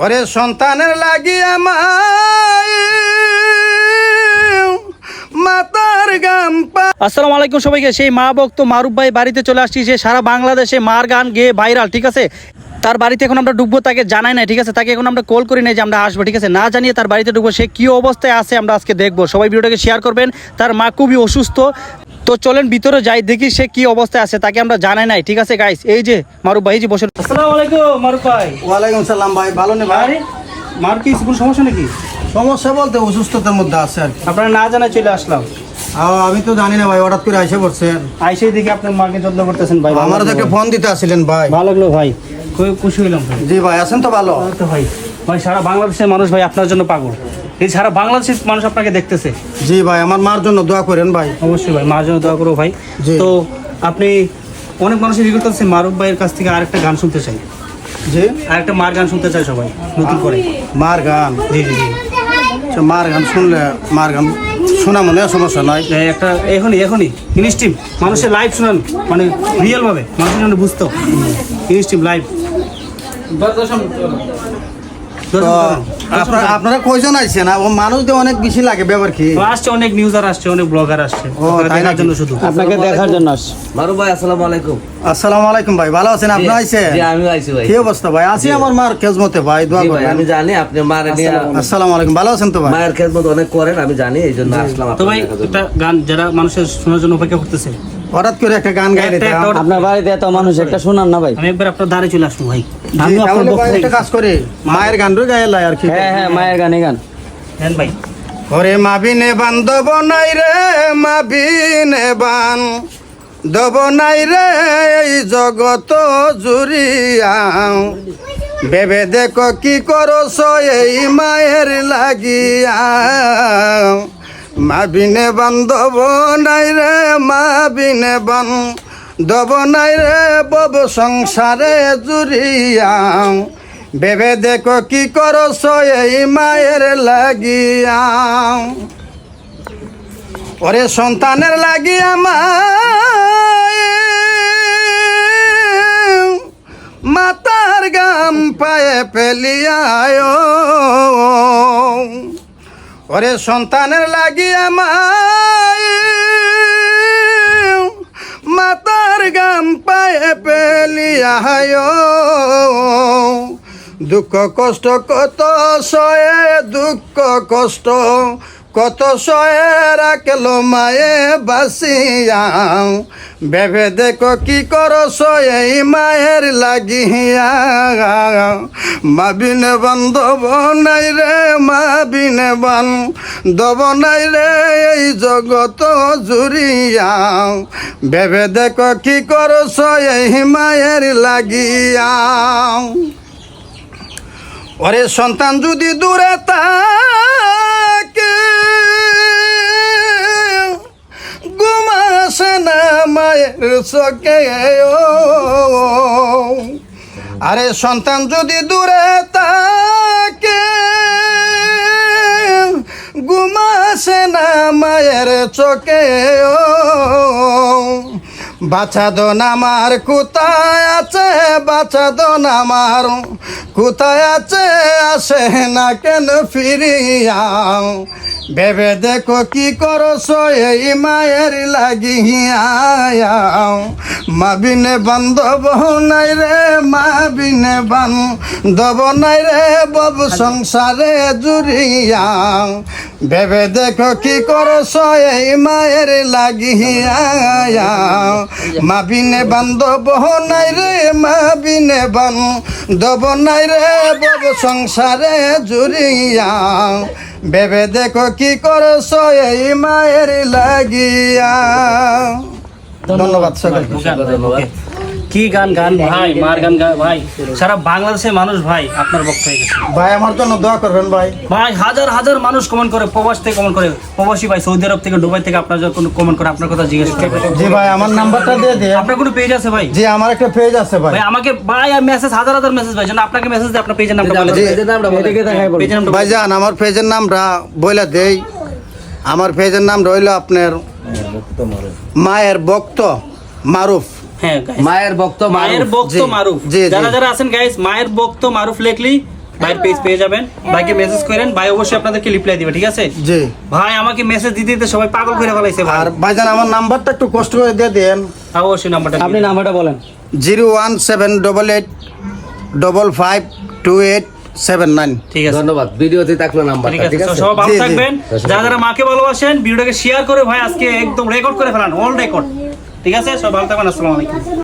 ওরে সন্তানের লাগি পা আসসালামু আলাইকুম সবাইকে। সেই মা ভক্ত মারুফ ভাই বাড়িতে চলে আসছি যে সারা বাংলাদেশে মার গান গেয়ে ভাইরাল, ঠিক আছে? তার বাড়িতে এখন আমরা ঢুকবো, তাকে জানাই নাই, ঠিক আছে? তাকে এখন আমরা কল করি নাই যে আমরা আসব, ঠিক আছে? না জানিয়ে তার বাড়িতে ঢুকবো, সে কী অবস্থায় আছে আমরা আজকে দেখব। সবাই ভিডিওটাকে শেয়ার করবেন। তার মা খুবই অসুস্থ তো চলেন ভিতরে যাই দেখি সে কি অবস্থায় আছে তাকে আমরা জানাই নাই ঠিক আছে গাইস এই যে মারুফ ভাই যে বসে আসসালামু আলাইকুম মারুফ ভাই। ওয়ালাইকুম সালাম ভাই ভালো নেই ভাই? মার কি কোনো সমস্যা নাকি? সমস্যা বলতে অসুস্থতার মধ্যে আছে আর আপনারা না জানাই চলে আসলাম। আমি তো জানি না ভাই হঠাৎ করে আইসে পড়ছেন আইসেই দেখি আপনার মাকে যত্ন করতেছেন ভাই ভালো আমার তো একটা ফোন দিতে আসছিলেন ভাই। ভালো লাগল ভাই খুবই খুশি হইলাম জি ভাই আছেন তো ভালো। তো ভাই ভাই সারা বাংলাদেশের মানুষ ভাই আপনার জন্য পাগল। এই সারা বাংলাদেশের মানুষ আপনাকে দেখতেছে। জি ভাই আমার মার জন্য দোয়া করেন ভাই। অবশ্যই ভাই মার জন্য দোয়া করো ভাই। তো আপনি অনেক মানুষের রিকোয়েস্ট করছেন মারুফ ভাইয়ের কাছ থেকে আরেকটা গান শুনতে চাই। জি? আরেকটা মার গান শুনতে চাই সবাই নতুন করে। মার গান? জি জি জি। আচ্ছা, মার গান শুনলে মার গান শোনা মনে হয় সমস্যা নয়। এই একটা এখনই এখনই। ইনস্টিম মানুষের লাইভ শুনান মানে রিয়েল ভাবে। মানুষের জন্য বুঝতো। ইনস্টিম লাইভ তো আপনারা আপনারা কয়জন আইছেন? মানুষ অনেক বেশি লাগে ব্যবহার কি? আসছে অনেক নিউজার আসছে অনেক ব্লগার আসছে। ও, দেখার জন্য শুধু। আপনাকে দেখার জন্য আসছি। মারু ভাই আসসালামু আলাইকুম। আসসালামু আলাইকুম ভাই ভালো আছেন? আপনি আইছেন? জি আমিও আইছি ভাই। কি অবস্থা ভাই? আছি আমার মার খেজমতে ভাই দোয়া ভাই করেন। আমি জানি আপনি মার আসসালামু আলাইকুম। ভালো আছেন তো ভাই? মায়ের খেদমত অনেক করেন আমি জানি এই জন্য আসলাম তো ভাই একটা গান যারা মানুষের শোনার জন্য অপেক্ষা করতেছে হঠাৎ করে একটা গান গাই দিতে আপনার বাড়িতে এত মানুষ একটা শোনান না ভাই। আমি একবার আপনার দ্বারে চলে আসব ভাই। আমি আপনার একটা কাজ করে। মায়ের গান রে গায়ে লাই আর কি হ্যাঁ হ্যাঁ মায়ের গানে গান। হ্যাঁ ভাই। ওরে মাবিনে বান্ধব নাই রে মাবিনে বান। দব নাই রে এই জগত জুরিয়া বেবে দেখো কি করছ এই মায়ের লাগিয়া। মাবিনে বান্ধব নাই রে, মাবিনে বান দব নাই রে, বব সংসারে জুরিয়া বেবে দেখো কি করছ এই মায়ের লাগিয়া। ওরে সন্তানের লাগিয়া মায়। মাতার গাম পায়ে ফেলিয়ায়। ওরে সন্তানের লাগি আমায়। মাতার গাম পায়ে পেলিয়ায় দুঃখ কষ্ট কত সয়ে দুঃখ কষ্ট। কত সয়ে রাখল মায়ে বাসিয়া ভেবে দেখো কি করছ এই মায়ের লাগিয়া মাবিনে বান্ধব নাই রে, মাবিনে বান। দব নাই রে, এই জগত জুরিয়া ভেবে দেখো কি করছ এই মায়ের লাগিয়াও। ওরে সন্তান যদি দূরে থাকে না মায়ের আরে সন্তান যদি দূরে তাকে ঘুমাসে না মায়ের চোখে বাছা দোন আমার কোথায় আছে? বাছা দোন আমার কোথায় আছে? আসে না কেন ফিরিয়া? ভেবে দেখো কি করছ? এই মায়ের লাগিয়া। মাবিনে বান্ধব নাই রে, মাবিনে বান দব নাই রে, বব সংসারে জুড়িয়া। ভেবে দেখো কি করছ এই মায়ের লাগিয়া। মাবিনে বান্ধব নাই রে, মাবিনে বান দব নাই রে, বব সংসারে জুড়িয়া। ভেবে দেখো কি করছ এই মায়ের লাগিয়া। ধন্যবাদ। সকলকে কি গান গান? ভাই মার গান ভাই। সারা বাংলাদেশের মানুষ ভাই আপনার বক্তব্য হয়ে গেছে। ভাই আমার জন্য দোয়া করবেন ভাই। ভাই হাজার হাজার মানুষ কমেন্ট করে প্রবাস থেকে কমেন্ট করে। প্রবাসী ভাই সৌদি আরব থেকে দুবাই থেকে আপনার যখন কমেন্ট করে আপনার কথা জিজ্ঞেস করে জি ভাই আমার নাম্বারটা দিয়ে দিয়ে আপনার কোনো পেজ আছে ভাই? জি আমার একটা পেজ আছে ভাই। ভাই আমাকে ভাই মেসেজ হাজার হাজার মেসেজ ভাই যেন আপনাকে মেসেজ দিয়ে আপনার পেজের নামটা বলে। এই নামটা বলুন পেজের নামটা আমার পেজের নামটা বইলা দেই। আমার পেজের নাম রইল আপনার মায়ের বক্ত মারুফ। হ্যাঁ মায়ের বক্ত মায়ের বক্ত জি, মারুফ। যারা যারা আছেন গাইস মায়ের বক্ত মারুফ লেখলি ভাইয়ের পেজ পেয়ে যাবেন। ভাইকে মেসেজ করেন ভাই অবশ্যই আপনাদেরকে রিপ্লাই দিবে ঠিক আছে? জি। ভাই আমাকে মেসেজ দিতে দিতে সবাই পাগল করে ফেলাইছে ভাই। আর ভাইজান আমার নাম্বারটা একটু কষ্ট করে দিয়ে দেন। অবশ্যই নাম্বারটা আপনি নাম্বারটা বলেন। Zero one seven double eight double five two eight seven nine ঠিক আছে। ধন্যবাদ। ভিডিওতে থাকল ঠিক ঠিক আছে? সবাই ভালো। থাকবেন। যারা যারা মাকে ভালোবাসেন ভিডিওটাকে শেয়ার করে ভাই আজকে একদম রেকর্ড করে ফেলান অল রেকর্ড ঠিক আছে? সব ভালো থাকবেন আসসালাম আলাইকুম।